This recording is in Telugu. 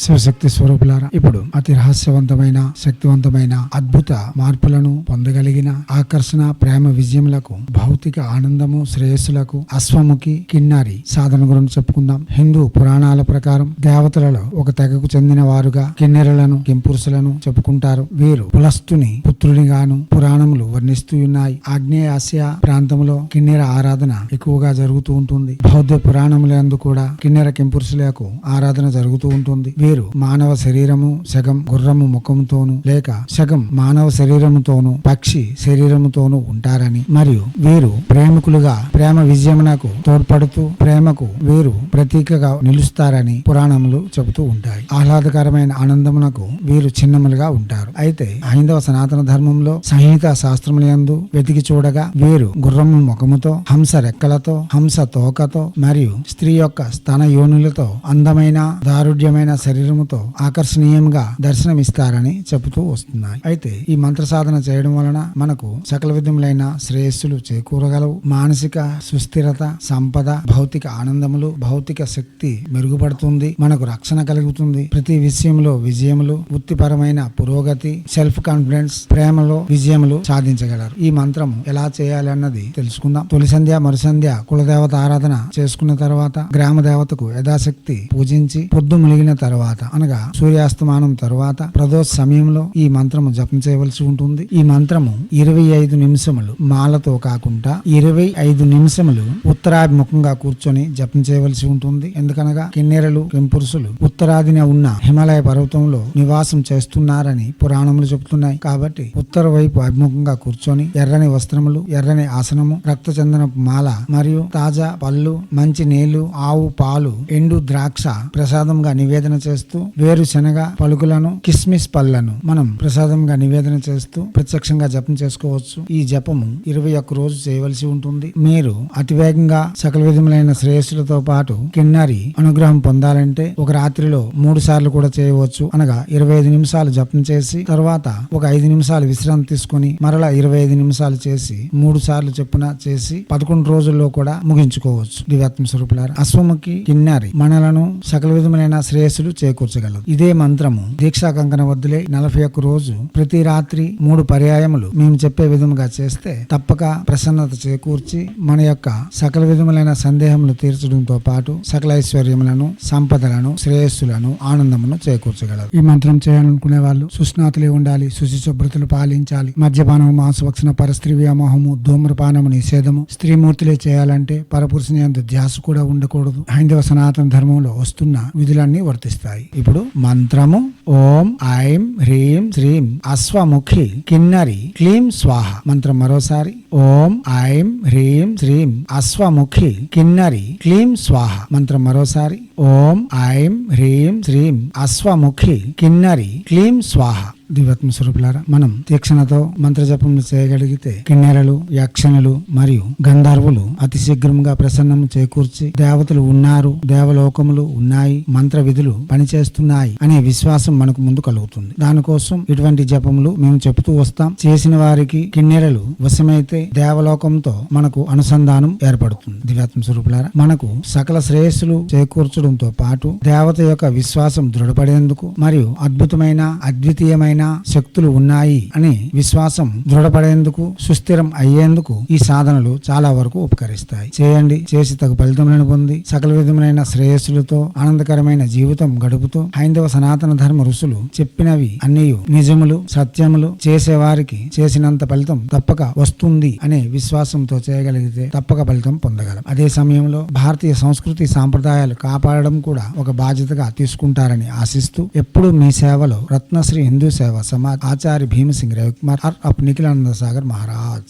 శివశక్తి స్వరూపులారా ఇప్పుడు అతి రహస్యవంతమైన శక్తివంతమైన అద్భుత మార్పులను పొందగలిగిన ఆకర్షణ ప్రేమ విజయములకు భౌతిక ఆనందము శ్రేయస్సులకు అశ్వముఖి కిన్నారి సాధన గురించి చెప్పుకుందాం. హిందూ పురాణాల ప్రకారం దేవతలలో ఒక తెగకు చెందిన వారుగా కిన్నెరలను కింపురుషులను చెప్పుకుంటారు. వీరు పులస్తుని పుత్రునిగాను పురాణములు వర్ణిస్తూ ఉన్నాయి. ఆగ్నేయ ఆసియా ప్రాంతంలో కిన్నెర ఆరాధన ఎక్కువగా జరుగుతూ ఉంటుంది. బౌద్ధ పురాణములందు కూడా కిన్నెర కింపురుషులకు ఆరాధన జరుగుతూ ఉంటుంది. వీరు మానవ శరీరము సగం గుర్రము ముఖముతోను లేక సగం మానవ శరీరముతోను పక్షి శరీరముతోను ఉంటారని మరియు వీరు ప్రేమికులుగా ప్రేమ విజయమునకు తోడ్పడుతూ ప్రేమకు వీరు ప్రతీకగా నిలుస్తారని పురాణములు చెబుతూ ఉంటాయి. ఆహ్లాదకరమైన ఆనందమునకు వీరు చిన్నములుగా ఉంటారు. అయితే హైందవ సనాతన ధర్మంలో సంహిత శాస్త్రములందు వెతికి చూడగా వీరు గుర్రము ముఖముతో హంస రెక్కలతో హంస తోకతో మరియు స్త్రీ యొక్క స్తన యోనులతో అందమైన దారుఢ్యమైన శరీరముతో ఆకర్షణీయంగా దర్శనమిస్తారని చెబుతూ వస్తున్నాయి. అయితే ఈ మంత్ర సాధన చేయడం వలన మనకు సకల విధములైన శ్రేయస్సులు చేకూరగలవు. మానసిక సుస్థిరత సంపద భౌతిక ఆనందములు భౌతిక శక్తి మెరుగుపడుతుంది. మనకు రక్షణ కలుగుతుంది. ప్రతి విషయంలో విజయములు వృత్తిపరమైన పురోగతి సెల్ఫ్ కాన్ఫిడెన్స్ ప్రేమలో విజయములు సాధించగలరు. ఈ మంత్రం ఎలా చేయాలి అన్నది తెలుసుకుందాం. తొలి సంధ్య మరుసంధ్య కులదేవత ఆరాధన చేసుకున్న తర్వాత గ్రామ దేవతకు యథాశక్తి పూజించి పొద్దు ములిగిన తర్వాత అనగా సూర్యాస్తమానం తర్వాత ప్రదోష సమయంలో ఈ మంత్రము జపం చేయవలసి ఉంటుంది. ఈ మంత్రము ఇరవై ఐదు నిమిషములు మాలతో కాకుండా ఇరవై ఐదు నిమిషములు ఉత్తరాభిముఖంగా కూర్చొని జపం చేయవలసి ఉంటుంది. ఎందుకనగా కిన్నెరలు కెంపురుషులు ఉత్తరాదిన ఉన్న హిమాలయ పర్వతంలో నివాసం చేస్తున్నారని పురాణములు చెబుతున్నాయి. కాబట్టి ఉత్తర వైపు అభిముఖంగా కూర్చొని ఎర్రని వస్త్రములు ఎర్రని ఆసనము రక్త చందనపు మాల మరియు తాజా పళ్ళు మంచి నీళ్ళు ఆవు పాలు ఎండు ద్రాక్ష ప్రసాదంగా నివేదన చేస్తూ వేరుశనగ పలుకులను కిస్మిస్ పళ్ళను మనం ప్రసాదంగా నివేదన చేస్తూ ప్రత్యక్షంగా జపం చేసుకోవచ్చు. ఈ జపము ఇరవై ఒక్క రోజు చేయవలసి ఉంటుంది. మీరు అతివేగంగా సకల విధములైన శ్రేయస్సులతో పాటు కిన్నరి అనుగ్రహం పొందాలంటే ఒక రాత్రిలో మూడు సార్లు కూడా చేయవచ్చు. అనగా ఇరవై ఐదు నిమిషాలు జపం చేసి తర్వాత ఒక ఐదు నిమిషాలు విశ్రాంతి తీసుకొని మరలా ఇరవై ఐదు నిమిషాలు చేసి మూడు సార్లు చెప్పున చేసి పదకొండు రోజుల్లో కూడా ముగించుకోవచ్చు. దివ్యాత్మ స్వరూపులారా అశ్వముఖి కిన్నరి మనలను సకల విధములైన శ్రేయస్సులు చేకూర్చగలదు. ఇదే మంత్రము. దీక్షా కంకణ వద్దులే. నలభై ఒక్క రోజు ప్రతి రాత్రి మూడు పర్యాయములు మేము చెప్పే విధముగా చేస్తే తప్పక ప్రసన్నత చేకూర్చి మన యొక్క సకల విధములైన సందేహములు తీర్చడంతో పాటు సకల ఐశ్వర్యములను సంపదలను శ్రేయస్సులను ఆనందమును చేకూర్చగలరు. ఈ మంత్రం చేయాలనుకునే వాళ్ళు సుస్నాతులే ఉండాలి శుచి శుభ్రతలు పాలించాలి మద్యపానము మాంసభక్షణ పరస్త్రీ వ్యామోహము ధూమ్రపానము నిషేధము స్త్రీమూర్తులే చేయాలంటే పరపురుషుని అంత ధ్యాస కూడా ఉండకూడదు. హైందవ సనాతన ధర్మంలో వస్తున్న విధులన్నీ వర్తిస్తాయి. ఇప్పుడు మంత్రము ఓం ఐం హ్రీం శ్రీం అశ్వముఖి కిన్నరి క్లీం స్వాహ. మంత్రం మరోసారి. ఓం ఐం హ్రీం శ్రీం అశ్వముఖి కిన్నరి క్లీం స్వాహ. మంత్రం మరోసారి. ఓం ఐం హ్రీం శ్రీం అశ్వముఖి కిన్నరి క్లీం స్వాహ. దివ్యాత్మ స్వరూపులారా మనం తీక్షణతో మంత్రజపం చేయగలిగితే కిన్నెరలు యక్షణులు మరియు గంధర్వులు అతి శీఘ్రంగా ప్రసన్నం చేకూర్చి దేవతలు ఉన్నారు దేవలోకములు ఉన్నాయి మంత్ర విధులు పనిచేస్తున్నాయి అనే విశ్వాసం మనకు ముందు కలుగుతుంది. దానికోసం ఇటువంటి జపములు మేము చెబుతూ వస్తాం. చేసిన వారికి కిన్నెరలు వశమైతే దేవలోకంతో మనకు అనుసంధానం ఏర్పడుతుంది. దివ్యాత్మ స్వరూపులారా మనకు సకల శ్రేయస్సులు చేకూర్చడంతో పాటు దేవత యొక్క విశ్వాసం దృఢపడేందుకు మరియు అద్భుతమైన అద్వితీయమైన శక్తులు ఉన్నాయి అని విశ్వాసం దృఢపడేందుకు సుస్థిరం అయ్యేందుకు ఈ సాధనలు చాలా వరకు ఉపకరిస్తాయి. చేయండి. చేసి తగు ఫలితములను పొంది సకల విధములైన శ్రేయస్సులతో ఆనందకరమైన జీవితం గడుపుతూ హైందవ సనాతన ధర్మ ఋషులు చెప్పినవి అన్నీ నిజములు సత్యములు చేసేవారికి చేసినంత ఫలితం తప్పక వస్తుంది అనే విశ్వాసంతో చేయగలిగితే తప్పక ఫలితం పొందగలం. అదే సమయంలో భారతీయ సంస్కృతి సాంప్రదాయాలు కాపాడడం కూడా ఒక బాధ్యతగా తీసుకుంటారని ఆశిస్తూ ఎప్పుడు మీ సేవలో రత్నశ్రీ హిందూ సేవ સેવા સમાજ આચાર્ય ભીમસિંહ રેવકુમાર અર્પણ નિખિલાનંદ સાગર મહારાજ